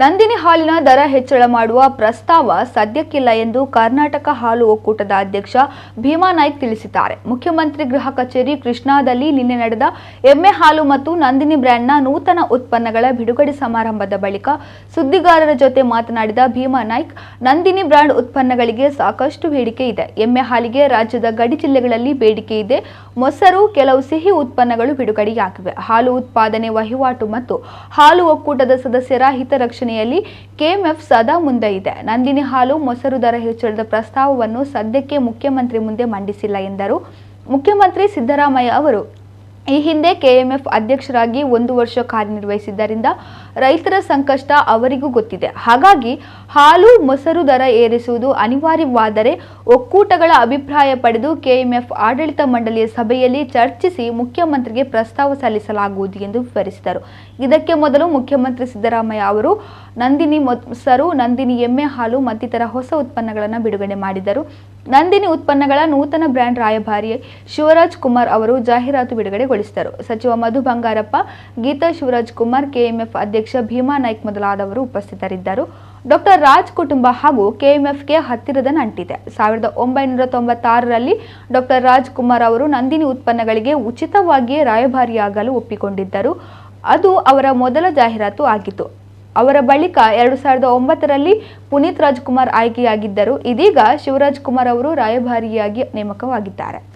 ನಂದಿನಿ ಹಾಲಿನ ದರ ಹೆಚ್ಚಳ ಮಾಡುವ ಪ್ರಸ್ತಾವ ಸದ್ಯಕ್ಕಿಲ್ಲ ಎಂದು ಕರ್ನಾಟಕ ಹಾಲು ಒಕ್ಕೂಟದ ಅಧ್ಯಕ್ಷ ಭೀಮಾ ನಾಯ್ಕ್ ತಿಳಿಸಿದ್ದಾರೆ. ಮುಖ್ಯಮಂತ್ರಿ ಗೃಹ ಕಚೇರಿ ಕೃಷ್ಣಾದಲ್ಲಿ ನಿನ್ನೆ ನಡೆದ ಎಮ್ಮೆ ಹಾಲು ಮತ್ತು ನಂದಿನಿ ಬ್ರ್ಯಾಂಡ್ನ ನೂತನ ಉತ್ಪನ್ನಗಳ ಬಿಡುಗಡೆ ಸಮಾರಂಭದ ಬಳಿಕ ಸುದ್ದಿಗಾರರ ಜೊತೆ ಮಾತನಾಡಿದ ಭೀಮಾ ನಾಯ್ಕ್, ನಂದಿನಿ ಬ್ರ್ಯಾಂಡ್ ಉತ್ಪನ್ನಗಳಿಗೆ ಸಾಕಷ್ಟು ಬೇಡಿಕೆ ಇದೆ. ಎಮ್ಮೆ ಹಾಲಿಗೆ ರಾಜ್ಯದ ಗಡಿ ಜಿಲ್ಲೆಗಳಲ್ಲಿ ಬೇಡಿಕೆ ಇದೆ. ಮೊಸರು, ಕೆಲವು ಸಿಹಿ ಉತ್ಪನ್ನಗಳು ಬಿಡುಗಡೆಯಾಗಿವೆ. ಹಾಲು ಉತ್ಪಾದನೆ ವಹಿವಾಟು ಮತ್ತು ಹಾಲು ಒಕ್ಕೂಟದ ಸದಸ್ಯರ ಹಿತರಕ್ಷಣೆಯಲ್ಲಿ ಕೆಎಂಎಫ್ ಸದಾ ಮುಂದೆ ಇದೆ. ನಂದಿನಿ ಹಾಲು ಮೊಸರು ದರ ಹೆಚ್ಚಳದ ಪ್ರಸ್ತಾವವನ್ನು ಸದ್ಯಕ್ಕೆ ಮುಖ್ಯಮಂತ್ರಿ ಮುಂದೆ ಮಂಡಿಸಿಲ್ಲ ಎಂದರು. ಮುಖ್ಯಮಂತ್ರಿ ಸಿದ್ದರಾಮಯ್ಯ ಅವರು ಈ ಹಿಂದೆ ಕೆಎಂಎಫ್ ಅಧ್ಯಕ್ಷರಾಗಿ ಒಂದು ವರ್ಷ ಕಾರ್ಯನಿರ್ವಹಿಸಿದ್ದರಿಂದ ರೈತರ ಸಂಕಷ್ಟ ಅವರಿಗೂ ಗೊತ್ತಿದೆ. ಹಾಗಾಗಿ ಹಾಲು ಮೊಸರು ದರ ಏರಿಸುವುದು ಅನಿವಾರ್ಯವಾದರೆ ಒಕ್ಕೂಟಗಳ ಅಭಿಪ್ರಾಯ ಪಡೆದು ಕೆಎಂಎಫ್ ಆಡಳಿತ ಮಂಡಳಿಯ ಸಭೆಯಲ್ಲಿ ಚರ್ಚಿಸಿ ಮುಖ್ಯಮಂತ್ರಿಗೆ ಪ್ರಸ್ತಾವ ಸಲ್ಲಿಸಲಾಗುವುದು ಎಂದು ವಿವರಿಸಿದರು. ಇದಕ್ಕೆ ಮೊದಲು ಮುಖ್ಯಮಂತ್ರಿ ಸಿದ್ದರಾಮಯ್ಯ ಅವರು ನಂದಿನಿ ಮೊಸರು, ನಂದಿನಿ ಎಮ್ಮೆ ಹಾಲು ಮತ್ತಿತರ ಹೊಸ ಉತ್ಪನ್ನಗಳನ್ನು ಬಿಡುಗಡೆ ಮಾಡಿದರು. ನಂದಿನಿ ಉತ್ಪನ್ನಗಳ ನೂತನ ಬ್ರ್ಯಾಂಡ್ ರಾಯಭಾರಿ ಶಿವರಾಜ್ ಕುಮಾರ್ ಅವರು ಜಾಹೀರಾತು ಬಿಡುಗಡೆಗೊಳಿಸಿದರು. ಸಚಿವ ಮಧು ಬಂಗಾರಪ್ಪ, ಗೀತಾ ಶಿವರಾಜ್ ಕುಮಾರ್, ಕೆಎಂಎಫ್ ಅಧ್ಯಕ್ಷ ಭೀಮಾ ನಾಯ್ಕ್ ಮೊದಲಾದವರು ಉಪಸ್ಥಿತರಿದ್ದರು. ಡಾಕ್ಟರ್ ರಾಜ್ ಕುಟುಂಬ ಹಾಗೂ ಕೆಎಂಎಫ್ಗೆ ಹತ್ತಿರದ ನಂಟಿದೆ ಸಾವಿರದ ಒಂಬೈನೂರ ತೊಂಬತ್ತಾರರಲ್ಲಿ ಡಾಕ್ಟರ್ ರಾಜ್ ಕುಮಾರ್ ಅವರು ನಂದಿನಿ ಉತ್ಪನ್ನಗಳಿಗೆ ಉಚಿತವಾಗಿಯೇ ರಾಯಭಾರಿಯಾಗಲು ಒಪ್ಪಿಕೊಂಡಿದ್ದರು. ಅದು ಅವರ ಮೊದಲ ಜಾಹೀರಾತು ಆಗಿತ್ತು. ಅವರ ಬಳಿಕ ಎರಡು ಸಾವಿರದ ಒಂಬತ್ತರಲ್ಲಿ ಪುನೀತ್ ರಾಜ್ಕುಮಾರ್ ಆಯ್ಕೆಯಾಗಿದ್ದರು. ಇದೀಗ ಶಿವರಾಜ್ ಕುಮಾರ್ ಅವರು ರಾಯಭಾರಿಯಾಗಿ ನೇಮಕವಾಗಿದ್ದಾರೆ.